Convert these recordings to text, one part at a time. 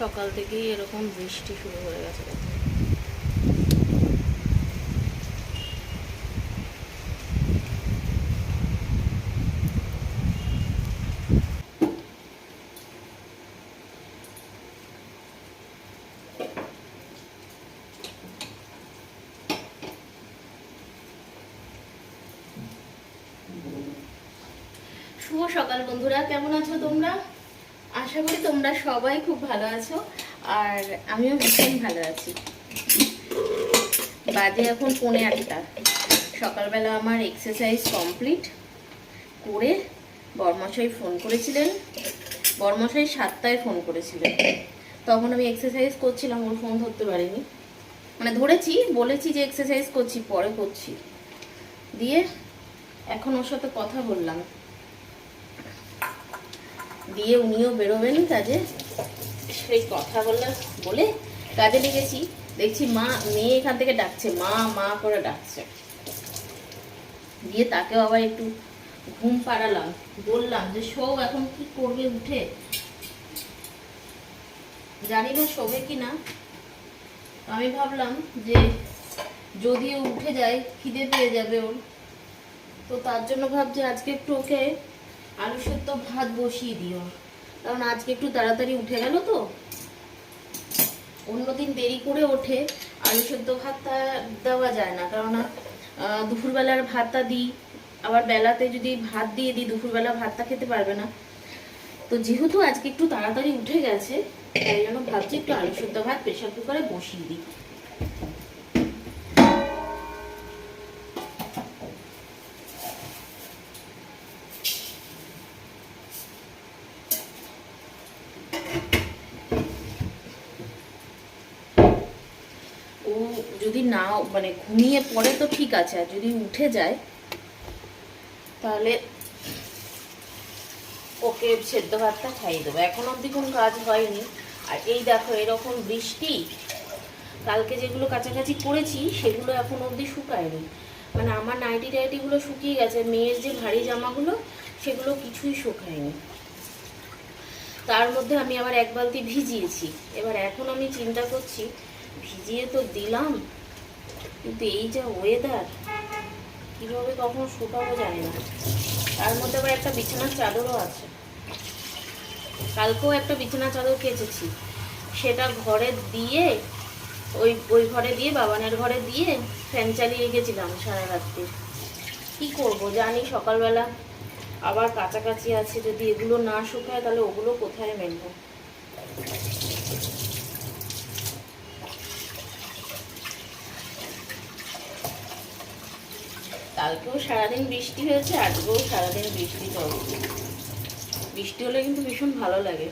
সকাল থেকেই এরকম বৃষ্টি শুরু হয়ে গেছে। শুভ সকাল বন্ধুরা কেমন আছো তোমরা? আশা করি তোমরা সবাই খুব ভালো আছো, আর আমিও ভীষণ ভালো আছি। বাজে এখন পৌনে আটটা। সকালবেলা আমার এক্সারসাইজ কমপ্লিট করে বরমশাই ফোন করেছিলেন। বরমশাই সাতটায় ফোন করেছিলেন। তখন আমি এক্সারসাইজ করছিলাম, ওর ফোন ধরতে পারিনি। মানে ধরেছি, বলেছি যে এক্সারসাইজ করছি, পরে করছি। দিয়ে এখন ওর সাথে কথা বললাম। দিয়ে উনিও বেরোবেন কাজে। সেই কথা বললাম বলে কাজে লেগেছি। দেখছি মা, মেয়ে এখান থেকে ডাকছে। মা মা করে ডাকছে। দিয়ে তাকেও আবার একটু ঘুম পাড়ালাম। বললাম যে শোও এখন কি করবে উঠে? জানি না শোবে কি না। আমি ভাবলাম যে যদি উঠে যায়, খিদে পেয়ে যাবে ওর। তো তার জন্য ভাবছি আজকে একটু ওকে আলু সেদ্ধ ভাত বসিয়ে দিও। কারণ আজকে একটু তাড়াতাড়ি উঠে গেল তো। অন্যদিন দেরি করে ওঠে। আলু সেদ্ধ ভাতটা দেওয়া যায় না। কারণ আহ, দুপুরবেলার ভাতটা দিই। আবার বেলাতে যদি ভাত দিয়ে দিই দুপুরবেলা ভাতটা খেতে পারবে না। তো যেহেতু আজকে একটু তাড়াতাড়ি উঠে গেছে তাই জন্য ভাবছি একটু আলু সেদ্ধ ভাত প্রেশার কুকারে বসিয়ে দিই। ঘুমিয়ে পড়ে তো ঠিক আছে, আর যদি উঠে যায়, তাহলে ওকে সেদ্ধ ভাতটা খাইয়ে দেবো। এখন অবধি কোনো কাজ হয়নি। আর এই দেখো, এরকম বৃষ্টি, কালকে যেগুলো কাছাকাছি করেছি, সেগুলো এখন অবধি শুকায়নি। মানে আমার নাইটি টাইটিগুলো শুকিয়ে গেছে, মেয়ের যে ভারী জামাগুলো, সেগুলো কিছুই শুকায়নি। তার মধ্যে আমি আবার এক বালতি ভিজিয়েছি। এবার এখন আমি চিন্তা করছি, ভিজিয়ে তো দিলাম কিন্তু এই যা ওয়েদার কীভাবে কখন শুকাবো জানি না। তার মধ্যে আবার একটা বিছানার চাদরও আছে। কালকেও একটা বিছানা চাদর কেচেছি। সেটা ঘরে দিয়ে, ওই ওই ঘরে দিয়ে, বাবানের ঘরে দিয়ে ফ্যান চালিয়ে গেছিলাম সারা রাত্রি। কী করব জানি সকালবেলা। আবার কাছাকাছি আছে, যদি এগুলো না শুকায় তাহলে ওগুলো কোথায় মেলবো? কালকেও সারাদিন বৃষ্টি হয়েছে আজকেও সারাদিন বৃষ্টি চলছে বৃষ্টি হলে কিন্তু ভীষণ ভালো লাগে।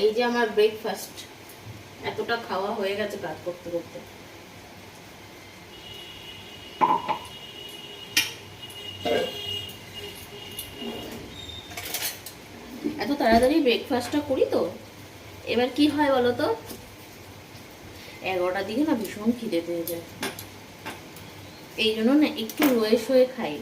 এই যে আমার ব্রেকফাস্ট এতটা খাওয়া হয়ে গেছে কাজ করতে করতে। এত তাড়াতাড়ি ব্রেকফাস্টটা করি তো, এবার কি হয় বলো তো? এগারোটার দিকে না ভীষণ খিদে পেয়ে যায়। এই জন্য না একটু রয়ে শয়ে খাই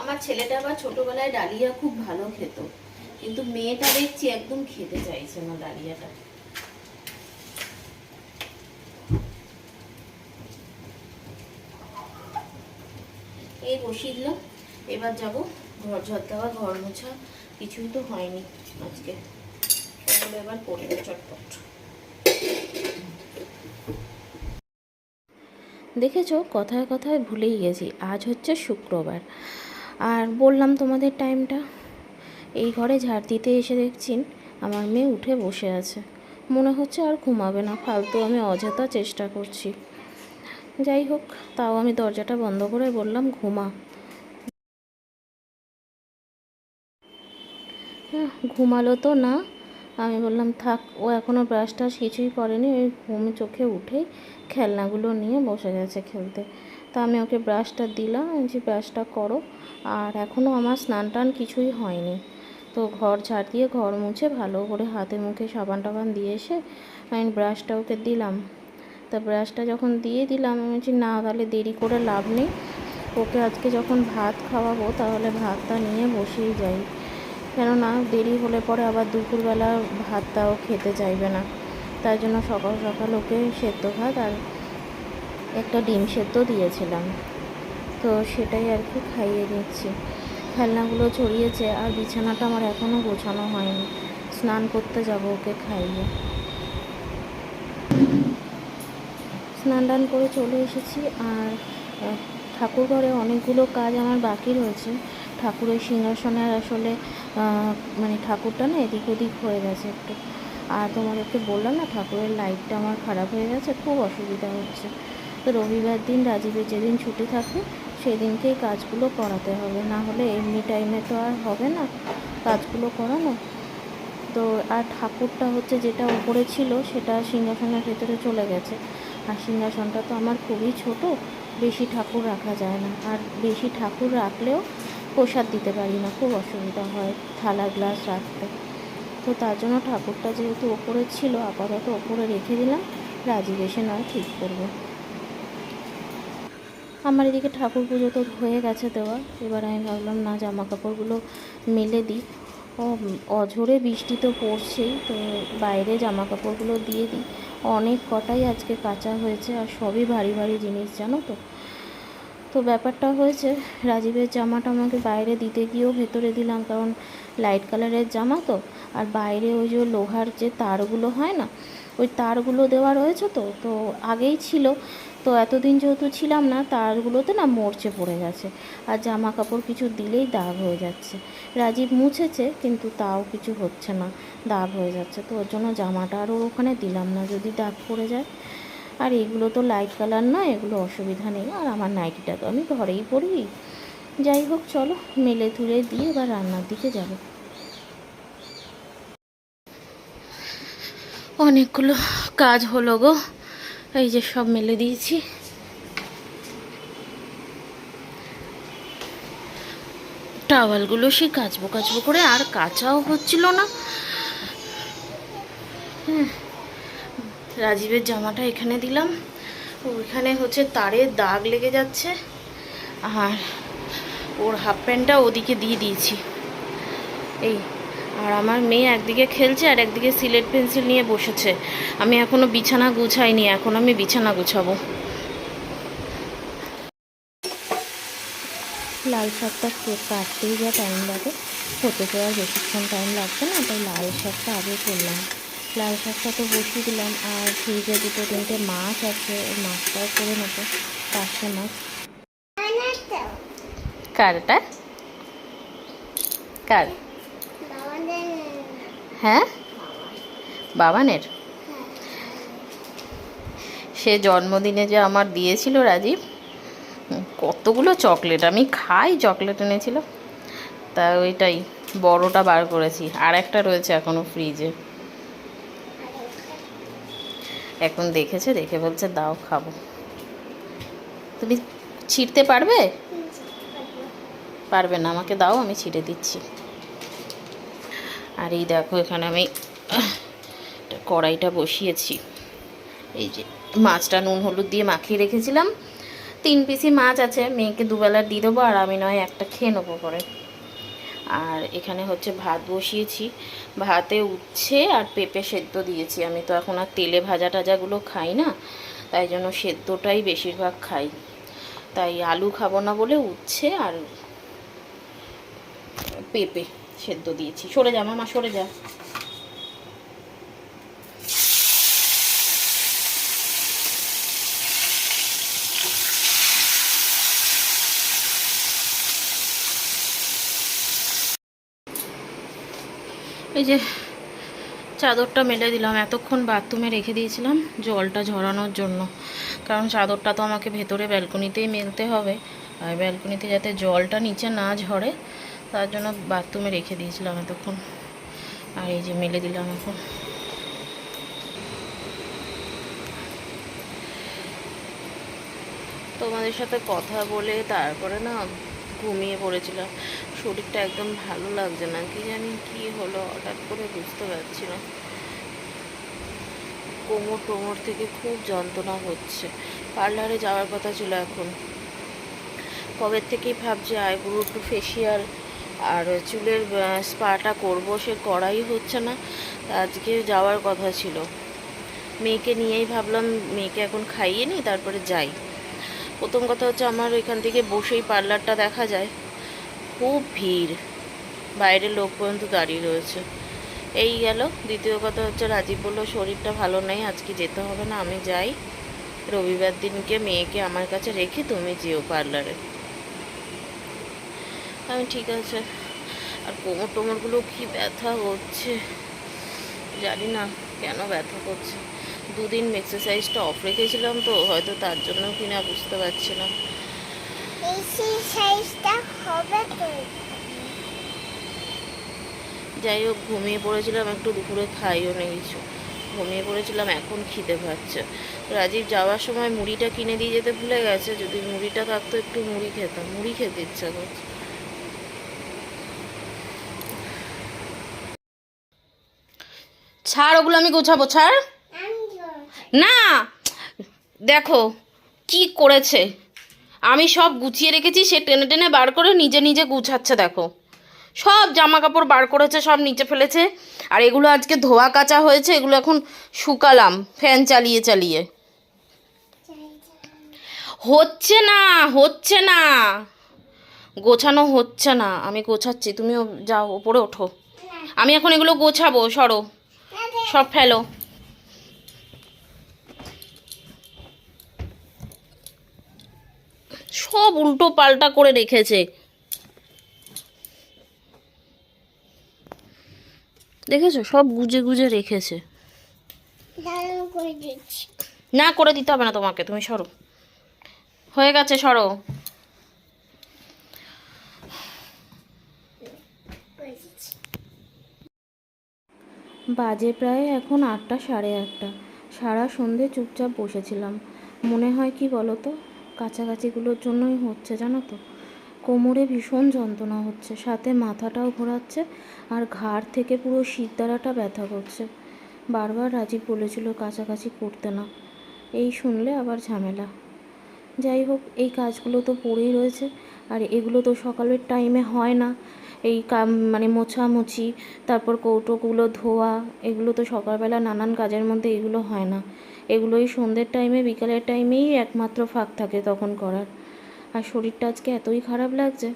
আমার ছেলেটা আবার ছোটবেলায় ডালিয়া খুব ভালো খেত। কিন্তু মেয়েটা দেখছি একদম খেতে চাইছে না ডালিয়াটা। এই বসিয়ে দিলাম এবার যাব ঘর ঝর দেওয়া, ঘর মোছা, কিছুই তো হয়নি আজকে। ওগুলো এবার করে চটপট। দেখেছ, কথায় কথায় ভুলেই গেছি, আজ হচ্ছে শুক্রবার। আর বললাম তোমাদের টাইমটা। এই ঘরে ঝাড় দিতে এসে দেখছেন আমার মেয়ে উঠে বসে আছে। মনে হচ্ছে আর ঘুমাবে না, ফালতু আমি অযথা চেষ্টা করছি। যাই হোক, তাও আমি দরজাটা বন্ধ করে বললাম, ঘুমা। ঘুমালো তো না। আমি বললাম, থাক, ও এখনও ব্রাশ টাশ কিছুই করেনি, ওই ঘুম চোখে উঠেই খেলনাগুলো নিয়ে বসে গেছে খেলতে। তা আমি ওকে ব্রাশটা দিলাম যে ব্রাশটা করো। আর এখনও আমার স্নান টান কিছুই হয়নি। তো ঘর ঝাড় দিয়ে ঘর মুছে ভালো করে হাতে মুখে সাবান টাবান দিয়ে এসে আমি ব্রাশটা ওকে দিলাম। তা ব্রাশটা যখন দিয়ে দিলাম, আমি বলছি, না, তাহলে দেরি করে লাভ নেই। ওকে আজকে যখন ভাত খাওয়াবো, তাহলে ভাতটা নিয়ে বসেই যাই। কেননা দেরি হলে পরে আবার দুপুরবেলা ভাতটাও খেতে চাইবে না। তাই জন্য সকাল সকাল ওকে সেদ্ধ ভাত আর একটা ডিম সেদ্ধ দিয়েছিলাম। তো সেটাই আর কি খাইয়ে দিচ্ছি খেলনাগুলো ছড়িয়েছে আর বিছানাটা আমার এখনও গোছানো হয়নি। স্নান করতে যাব ওকে খাইয়ে। স্নান টান করে চলে এসেছি আর ঠাকুর ঘরে অনেকগুলো কাজ আমার বাকি রয়েছে। ঠাকুরের সিংহাসনের আসলে মানে ঠাকুরটা না এদিক ওদিক হয়ে গেছে একটু। আর তোমাদেরকে বললাম না, ঠাকুরের লাইটটা আমার খারাপ হয়ে গেছে, খুব অসুবিধা হচ্ছে। তো রবিবার দিন রাজীবের যেদিন ছুটি থাকবে সেদিনকেই কাজগুলো করাতে হবে। না হলে এমনি টাইমে তো আর হবে না কাজগুলো করানো। তো আর ঠাকুরটা হচ্ছে যেটা উপরে ছিল, সেটা সিংহাসনের ভেতরে চলে গেছে। আর সিংহাসনটা তো আমার খুবই ছোট, বেশি ঠাকুর রাখা যায় না। আর বেশি ঠাকুর রাখলেও প্রসাদ দিতে পারি না, খুব অসুবিধা হয় থালা গ্লাস রাখতে। তো তার জন্য ঠাকুরটা যেহেতু ওপরে ছিল, আপাতত ওপরে রেখে দিলাম, রাজীব এসে নয় ঠিক করবে। আমার এদিকে ঠাকুর পুজো তো হয়ে গেছে দেওয়া। এবার আমি ভাবলাম, না জামা কাপড়গুলো মেলে দিই। ও, অঝোরে বৃষ্টি তো পড়ছেই, তো বাইরে জামা কাপড়গুলো দিয়ে দিই। অনেক কটাই আজকে কাঁচা হয়েছে, আর সবই ভারী ভারী জিনিস, জানো তো। তো ব্যাপারটা হয়েছে, রাজীবের জামাটা আমাকে বাইরে দিতে গিয়েও ভেতরে দিলাম, কারণ লাইট কালারের জামা তো। আর বাইরে ওই যে লোহার যে তারগুলো হয় না, ওই তারগুলো দেওয়া রয়েছে তো তো আগেই ছিল। তো এতদিন যেহেতু ছিলাম না, তারগুলোতে না মরচে পড়ে গেছে। আর জামা কাপড় কিছু দিলেই দাগ হয়ে যাচ্ছে। রাজীব মুছেছে, কিন্তু তাও কিছু হচ্ছে না, দাগ হয়ে যাচ্ছে। তো ওর জন্য জামাটা আরও ওখানে দিলাম না, যদি দাগ পড়ে যায়। আর এগুলো তো লাইট কালার নয়, এগুলো অসুবিধা নেই। আর আমার নাইটিটা তো আমি ঘরেই পরি। যাই হোক, চলো, মেলে তুলে দিয়ে এবার রান্নার দিকে যাব। অনেকগুলো কাজ হলো গো। এই যে সব মেলে দিয়েছি। টাওয়ালগুলো সে কাচবো কাচবো করে, আর কাচাও হচ্ছিল না। রাজীবের জামাটা এখানে দিলাম। ওইখানে হচ্ছে তারের দাগ লেগে যাচ্ছে। আর ওর হাফ প্যান্টটা ওদিকে দিয়ে দিয়েছি। এই আর আমার মেয়ে একদিকে খেলছে আর একদিকে সিলেট পেন্সিল নিয়ে বসেছে। আমি এখনও বিছানা গুছাইনি এখন আমি বিছানা গুছাবো। লাল শাকটা কে- কাটতেই যা টাইম লাগে। হতে তো আর বেশিক্ষণ টাইম লাগবে না তাই লাল শাকটা আগে করলাম। লাল শাকটা তো বসিয়ে দিলাম আর ফ্রিজে দুটো তিনটে মাছ আছে ওই মাছটাও করে নেব পাঁচশো মাছ। কারটা? কার? হ্যাঁ? বাবানের? সে জন্মদিনে যে আমার দিয়েছিল রাজীব কতগুলো চকলেট আমি খাই চকলেট এনেছিল তা ওইটাই বড়টা বার করেছি আর একটা রয়েছে এখনও ফ্রিজে এখন দেখেছে দেখে বলছে দাও খাব। তুমি ছিঁড়তে পারবে। পারবে না আমাকে দাও আমি ছিঁড়ে দিচ্ছি। আর এই দেখো, এখানে আমি কড়াইটা বসিয়েছি। এই যে মাছটা নুন হলুদ দিয়ে মাখিয়ে রেখেছিলাম। তিন পিসি মাছ আছে, মেয়েকে দুবেলা দিয়ে দেবো আর আমি নয়, একটা খেয়ে নেব পরে। আর এখানে হচ্ছে ভাত বসিয়েছি। ভাতে উচ্ছে আর পেঁপে সেদ্ধ দিয়েছি। আমি তো এখন আর তেলে ভাজা টাজাগুলো খাই না, তাই জন্য সেদ্ধটাই বেশিরভাগ খাই। তাই আলু খাব না বলে উচ্ছে আর পেঁপে। সেদ্ধ দিয়েছি। সরে যা, মামা, সরে যা। এই যে চাদরটা মেলে দিলাম, এতক্ষণ বাথরুমে রেখে দিয়েছিলাম জলটা ঝরানোর জন্য। কারণ চাদরটা তো আমাকে ভেতরে ব্যালকনিতেই মেলতে হবে। আর ব্যালকনিতে যাতে জলটা নিচে না ঝরে তার জন্য বাথরুমে রেখে দিয়েছিলাম এতক্ষণ। আর এই যে মেলে দিলাম এখন। তোমাদের সাথে কথা বলে তারপরে না ঘুমিয়ে পড়েছিলাম। শরীরটা একদম ভালো লাগছে না। কি জানি কি হলো, হঠাৎ করে বুঝতে পারছি না। কোমর টোমর থেকে খুব যন্ত্রণা হচ্ছে। পার্লারে যাওয়ার কথা ছিল এখন। কবে থেকেই ভাবছি আইব্রো একটু ফেসিয়াল আর চুলের স্পাটা করব, সে করাই হচ্ছে না। আজকে যাওয়ার কথা ছিল। মেয়েকে নিয়েই ভাবলাম, মেয়েকে এখন খাইয়ে নিই, তারপরে যাই। প্রথম কথা হচ্ছে আমার এখান থেকে বসেই পার্লারটা দেখা যায়। খুব ভিড়। বাইরের লোক পর্যন্ত দাঁড়িয়ে রয়েছে। এই গেল। দ্বিতীয় কথা হচ্ছে, রাজীব বলল, শরীরটা ভালো নেই, আজকে যেতে হবে না, আমি যাই। রবিবার দিনকে মেয়েকে আমার কাছে রেখে তুমি যেও পার্লারে। আমি ঠিক আছে। আর কোমর টোমরগুলো কি ব্যথা হচ্ছে জানি না কেন ব্যথা করছে। দুদিন এক্সারসাইজটা অফ রেখেছিলাম তো হয়তো তার জন্য কি না বুঝতে পারছি না। যাই হোক ঘুমিয়ে পড়েছিলাম একটু দুপুরে খাইও নেই কিছু। ঘুমিয়ে পড়েছিলাম এখন খিদে পাচ্ছে। রাজীব যাওয়ার সময় মুড়িটা কিনে দিয়ে যেতে ভুলে গেছে যদি মুড়িটা থাকতো একটু মুড়ি খেতাম। মুড়ি খেতে ইচ্ছা করছে। ছাড়, ওগুলো আমি গোছাবো, ছাড়। না, দেখো, কি করেছে? আমি সব গুছিয়ে রেখেছি, সে টেনে টেনে বার করে নিজে নিজে গুছাচ্ছে, দেখো। সব জামা কাপড় বার করেছে, সব নিচে ফেলেছে। আর এগুলো আজকে ধোয়া কাচা হয়েছে, এগুলো এখন শুকালাম, ফ্যান চালিয়ে চালিয়ে। হচ্ছে না হচ্ছে না। গোছানো হচ্ছে না, আমি গোছাচ্ছি, তুমিও যাও, ওপরে ওঠো। আমি এখন এগুলো গোছাবো, সরো। সব ফেলো। সব উল্টো পাল্টা করে রেখেছে। দেখেছ? সব গুজে গুজে রেখেছে। করে না করে দিতে হবে না তোমাকে। তুমি সরো। হয়ে গেছে সরো করে দিচ্ছি বাজে প্রায় এখন আটটা, সাড়ে আটটা। সারা সন্ধে চুপচাপ বসেছিলাম। মনে হয় কি বলো তো কাছাকাছিগুলোর জন্যই হচ্ছে জানো তো। কোমরে ভীষণ যন্ত্রণা হচ্ছে, সাথে মাথাটাও ঘোরাচ্ছে আর ঘাড় থেকে পুরো শিরদাঁড়াটা ব্যথা করছে। বারবার রাজীব বলেছিল কাছাকাছি করতে না। এই শুনলে আবার ঝামেলা। যাই হোক, এই কাজগুলো তো পড়েই রয়েছে আর এগুলো তো সকালের টাইমে হয় না। এই কাম মানে মোছামুছি, তারপর কৌটোগুলো ধোয়া, এগুলো তো সকালবেলা নানান কাজের মধ্যে এগুলো হয় না। এগুলো এই সন্ধ্যের টাইমে বিকালের টাইমেই একমাত্র ফাঁক থাকে তখন করার। আর শরীরটা আজকে এতই খারাপ লাগছে।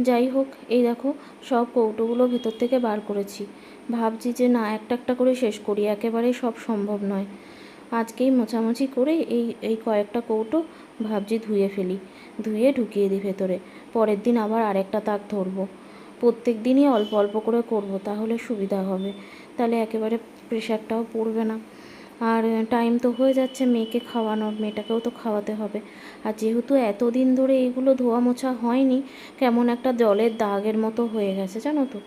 যাই হোক, এই দেখো, সব কৌটোগুলো ভেতর থেকে বার করেছি। ভাবছি যে না, একটা একটা করে শেষ করি, একেবারে সব সম্ভব নয়। আজকেই মোছামুছি করে এই এই কয়েকটা কৌটো ভাবছি ধুয়ে ফেলি। ধুয়ে ঢুকিয়ে দিই ভেতরে। পরের দিন আবার আরেকটা তাক ধরবো। প্রত্যেক দিনই অল্প অল্প করে করব, তাহলে সুবিধা হবে। তাহলে একেবারে প্রেশারটাও পড়বে না। আর টাইম তো হয়ে যাচ্ছে মেয়েকে খাওয়ানোর, মেয়েটাকেও তো খাওয়াতে হবে। আর যেহেতু এতদিন ধরে এইগুলো ধোয়া মোছা হয়নি, কেমন একটা জলের দাগের মতো হয়ে গেছে, জানো তো?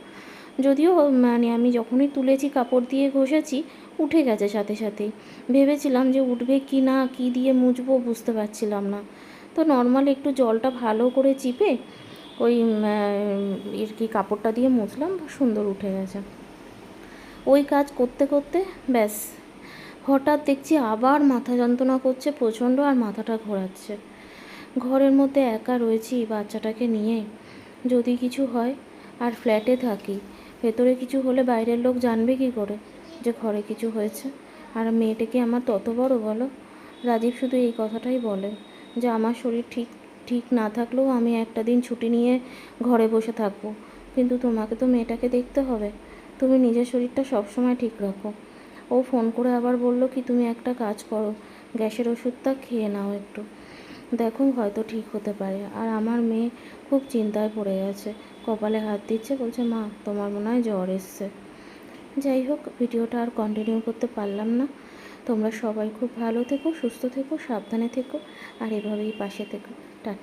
যদিও মানে আমি যখনই তুলেছি, কাপড় দিয়ে ঘষেছি, উঠে গেছে সাথে সাথেই। ভেবেছিলাম যে উঠবে কি না, কি দিয়ে মুছবো বুঝতে পারছিলাম না। তো নর্মাল একটু জলটা ভালো করে চিপে ওই এর কি কাপড়টা দিয়ে মুছলাম? সুন্দর উঠে গেছে। ওই কাজ করতে করতে, ব্যাস, হঠাৎ দেখছি আবার মাথা যন্ত্রণা করছে, প্রচণ্ড, আর মাথাটা ঘোরাচ্ছে। ঘরের মধ্যে একা রয়েছি বাচ্চাটাকে নিয়ে। যদি কিছু হয়, আর ফ্ল্যাটে থাকি, ভেতরে কিছু হলে বাইরের লোক জানবে কি করে যে ঘরে কিছু হয়েছে। আর মেয়েটাকে আমার তত বড় বলো, রাজীব শুধু এই কথাটাই বলে যে আমার শরীর ঠিক ঠিক না থাকলেও আমি একটা দিন ছুটি নিয়ে ঘরে বসে থাকব। কিন্তু তোমাকে তো মেয়েটাকে দেখতে হবে। তুমি নিজের শরীরটা সবসময় ঠিক রাখো। ও ফোন করে আবার বলল কি, তুমি একটা কাজ করো, গ্যাসের ওষুধটা খেয়ে নাও একটু। দেখো হয়তো ঠিক হতে পারে। আর আমার মেয়ে খুব চিন্তায় পড়ে গেছে কপালে হাত দিচ্ছে, বলছে, মা, তোমার মনে হয় জ্বর এসছে। যাই হোক, ভিডিওটা আর কন্টিনিউ করতে পারলাম না। তোমরা সবাই খুব ভালো থেকো, সুস্থ থেকো, সাবধানে থেকো, আর এভাবেই পাশে থেকো। Tata.